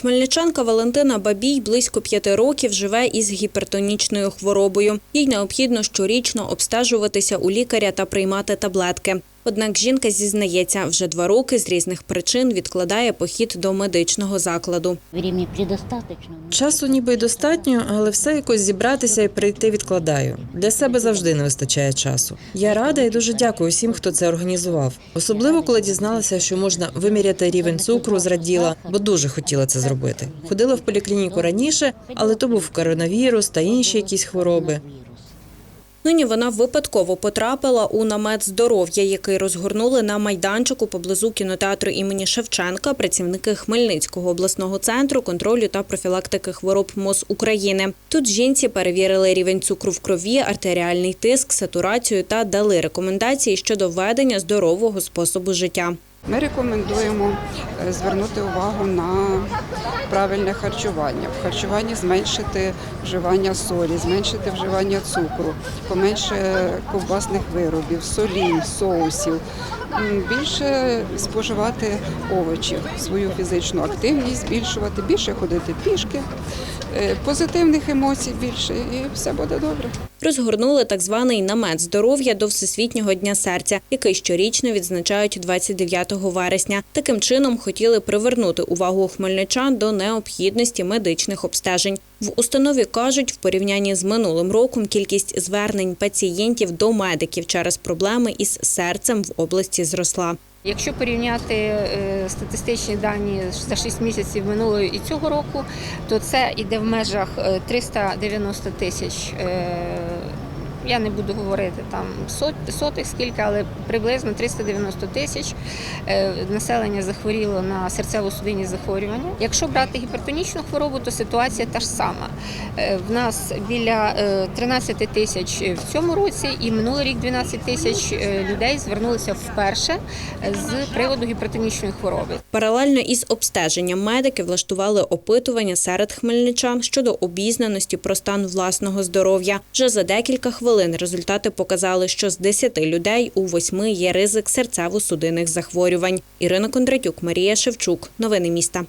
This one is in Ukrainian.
Хмельничанка Валентина Бабій близько п'яти років живе із гіпертонічною хворобою. Їй необхідно щорічно обстежуватися у лікаря та приймати таблетки. Однак жінка зізнається, вже два роки з різних причин відкладає похід до медичного закладу. Часу ніби й достатньо, але все якось зібратися і прийти відкладаю. Для себе завжди не вистачає часу. Я рада і дуже дякую всім, хто це організував. Особливо, коли дізналася, що можна виміряти рівень цукру, зраділа, бо дуже хотіла це зробити. Ходила в поліклініку раніше, але то був коронавірус та інші якісь хвороби. Нині вона випадково потрапила у намет здоров'я, який розгорнули на майданчику поблизу кінотеатру імені Шевченка працівники Хмельницького обласного центру контролю та профілактики хвороб МОЗ України. Тут жінці перевірили рівень цукру в крові, артеріальний тиск, сатурацію та дали рекомендації щодо ведення здорового способу життя. Ми рекомендуємо е, звернути увагу на правильне харчування. В харчуванні зменшити вживання солі, зменшити вживання цукру, поменше ковбасних виробів, солі, соусів. Більше споживати овочів, свою фізичну активність збільшувати, більше ходити пішки, позитивних емоцій більше і все буде добре. Розгорнули так званий намет здоров'я до Всесвітнього дня серця, який щорічно відзначають 29 вересня. Таким чином хотіли привернути увагу хмельничан до необхідності медичних обстежень. В установі кажуть, в порівнянні з минулим роком кількість звернень пацієнтів до медиків через проблеми із серцем в області зросла. Якщо порівняти е, статистичні дані за 6 місяців минулого і цього року, то це йде в межах е, 390 тисяч. Е, Я не буду говорити там сот, сотих скільки, але приблизно 390 тисяч е, населення захворіло на серцево-судинні захворювання. Якщо брати гіпертонічну хворобу, то ситуація та ж сама. Е, В нас біля е, 13 тисяч в цьому році, і минулий рік 12 тисяч е, людей звернулися вперше з приводу гіпертонічної хвороби. Паралельно із обстеженням медики влаштували опитування серед хмельничан щодо обізнаності про стан власного здоров'я. Вже за декілька хвилин результати показали, що з 10 людей у 8 є ризик серцево-судинних захворювань. Ірина Кондратюк, Марія Шевчук. Новини міста.